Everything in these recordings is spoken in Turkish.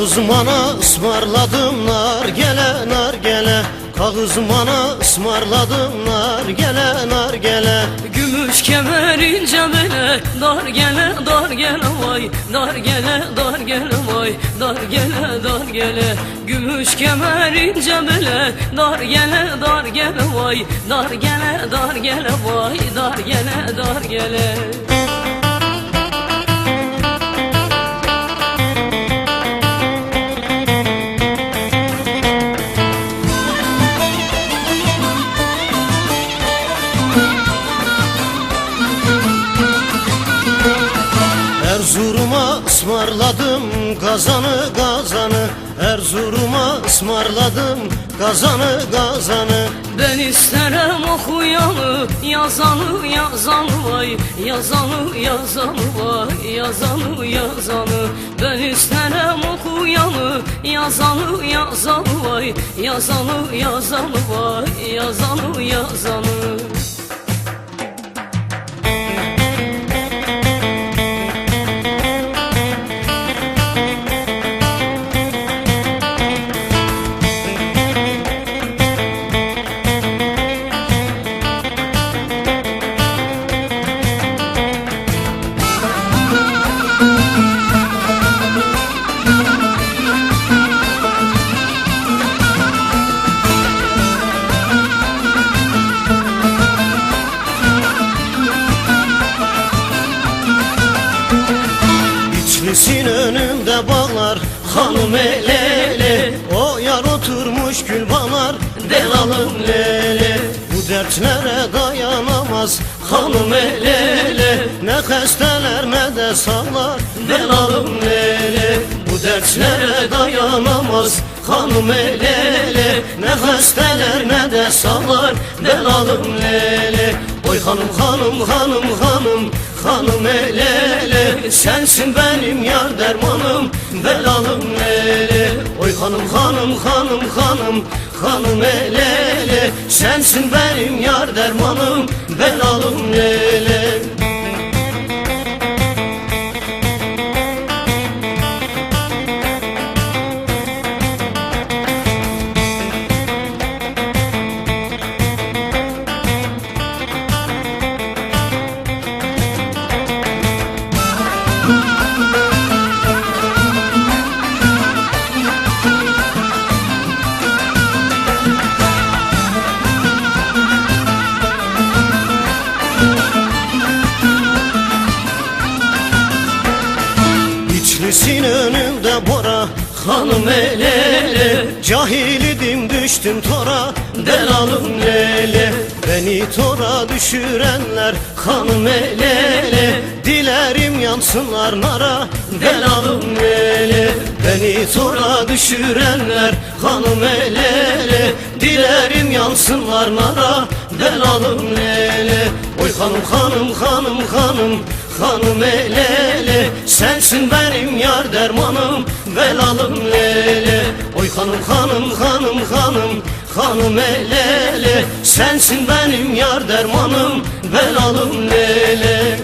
Kağızmana ısmarladım nar gele nar gele Kağızmana ısmarladım nar gele nar gele Gümüş kemerince bele Dar gele dar gele vay. Dar gele dar gele vay. Dar gele dar gele Gümüş kemerince bele Dar gele dar gele vay. Dar gele dar gele vay. Dar gele dar gele kazanı kazanı Erzurum'a ısmarladım. Kazanı kazanı. Ben isterim okuyanı, yazanı, yazanı vay. Yazanı, yazanı vay, yazanı, yazanı. Ben isterim okuyanı, yazanı, yazanı vay. Yazanı, yazanı vay, yazanı, yazanı hanım elele O yar oturmuş gül bağlar delalım lele Bu dertlere dayanamaz hanım elele Ne hesteler ne de sağlar delalım lele Bu dertlere dayanamaz hanım elele Ne hesteler ne de sağlar delalım lele Oy hanım hanım hanım hanım hanım elele Sensin benim yar dermanım belalım lele Oy hanım hanım hanım hanım hanım elele Sensin benim yar dermanım belalım lele İçlisin önümde bora hanım elele Cahil idim düştüm tora delalım lele Beni tora düşürenler hanım elele Dilerim yansınlar nara delalım lele Beni tora düşürenler hanım elele Dilerim yansınlar nara delalım lele Oy hanım hanım hanım hanım hanım elele Sensin benim yar dermanım. Belalım lele Oy hanım hanım hanım hanım. Hanım elele Sensin benim yar dermanım. Belalım lele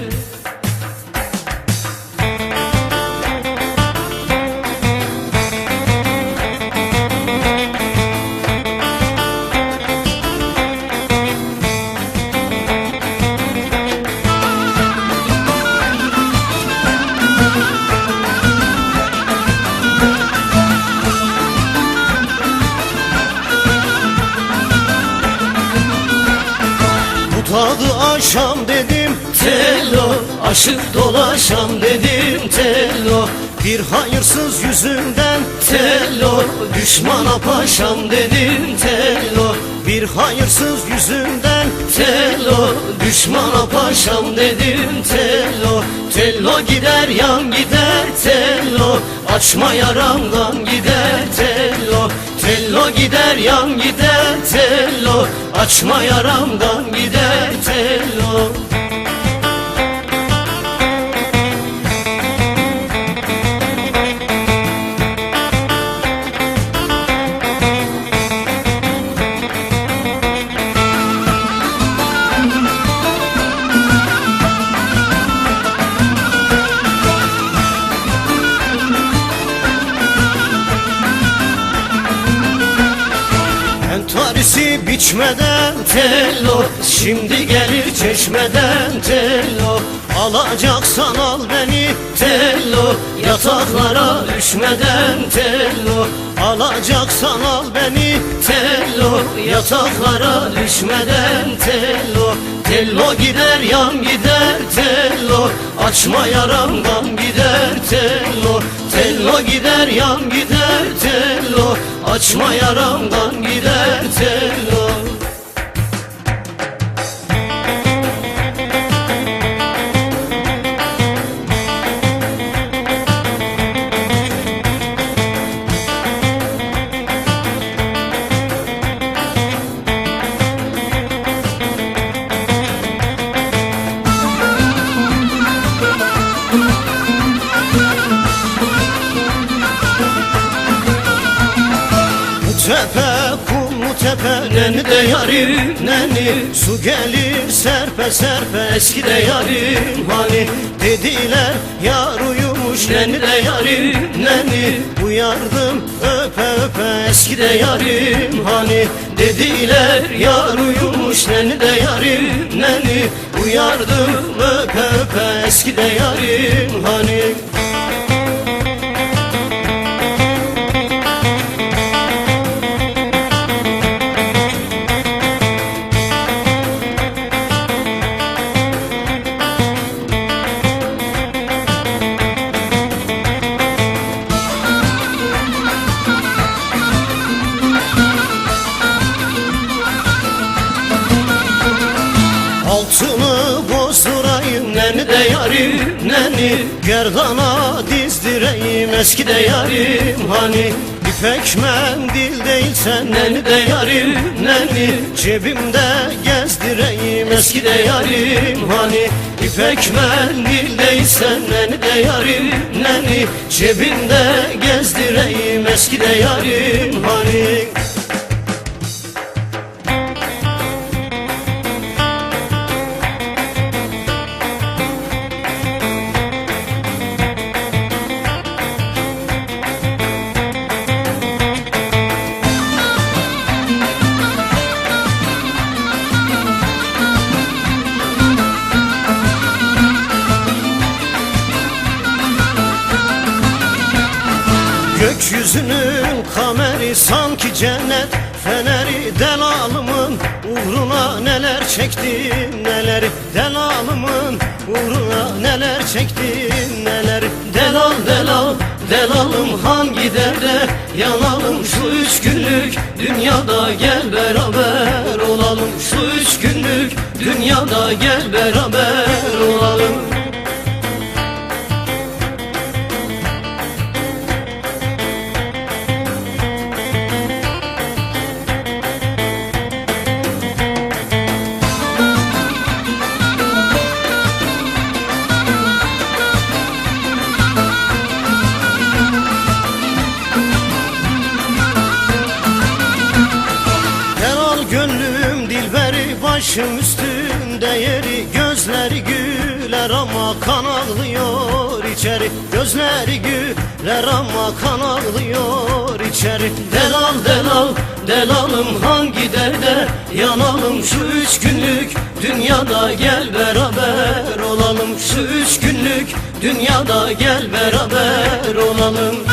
Tello Aşık dolaşam dedim Tello. Bir hayırsız yüzünden Tello. Düşmana paşam dedim Tello. Bir hayırsız yüzünden Tello. Düşmana paşam dedim Tello. Tello gider yan gider Tello. Açma yaramdan gider Tello. Tello gider yan gider Tello. Açma yaramdan gider Tello bizi biçmeden tello Şimdi gelir çeşmeden tello Alacaksan al beni tello. Yataklara düşmeden tello. Alacaksan al beni tello. Yataklara düşmeden tello. Tello gider yan gider tello. Açma yaramdan gider tello. Tello gider yan gider tello. Açma yaramdan gider tello tepe kum tepe neni de yarim? Neni? Su gelir serpe serpe eski de yarim. Hani Dediler yar uyumuş neni de yarim? Neni? Uyardım öpe öpe eski de yarim. Hani Dediler yar uyumuş neni de yarim? Neni? Uyardım öpe öpe eski de yarim. Hani yarim neni Gerdana dizdireyim eski de yarim. Hani İpek mendil değilsen neni de yarim. Neni Cebimde gezdireyim eski de yarim. Hani İpek mendil değilsen neni de yarim. Neni Cebimde gezdireyim eski de yarim. Hani kameri sanki cennet Feneri delalımın uğruna neler çektim neler Delalımın uğruna neler çektim neler Delal delal delalım hangi derde? Yanalım Şu üç günlük dünyada gel beraber. Olalım Şu üç günlük dünyada gel beraber. Olalım Gözleri güler ama kan ağlıyor içeri. Gözleri güler ama kan ağlıyor içeri. Delal delal delalım hangi derde? Yanalım Şu üç günlük dünyada gel beraber olalım. Şu üç günlük dünyada gel beraber olalım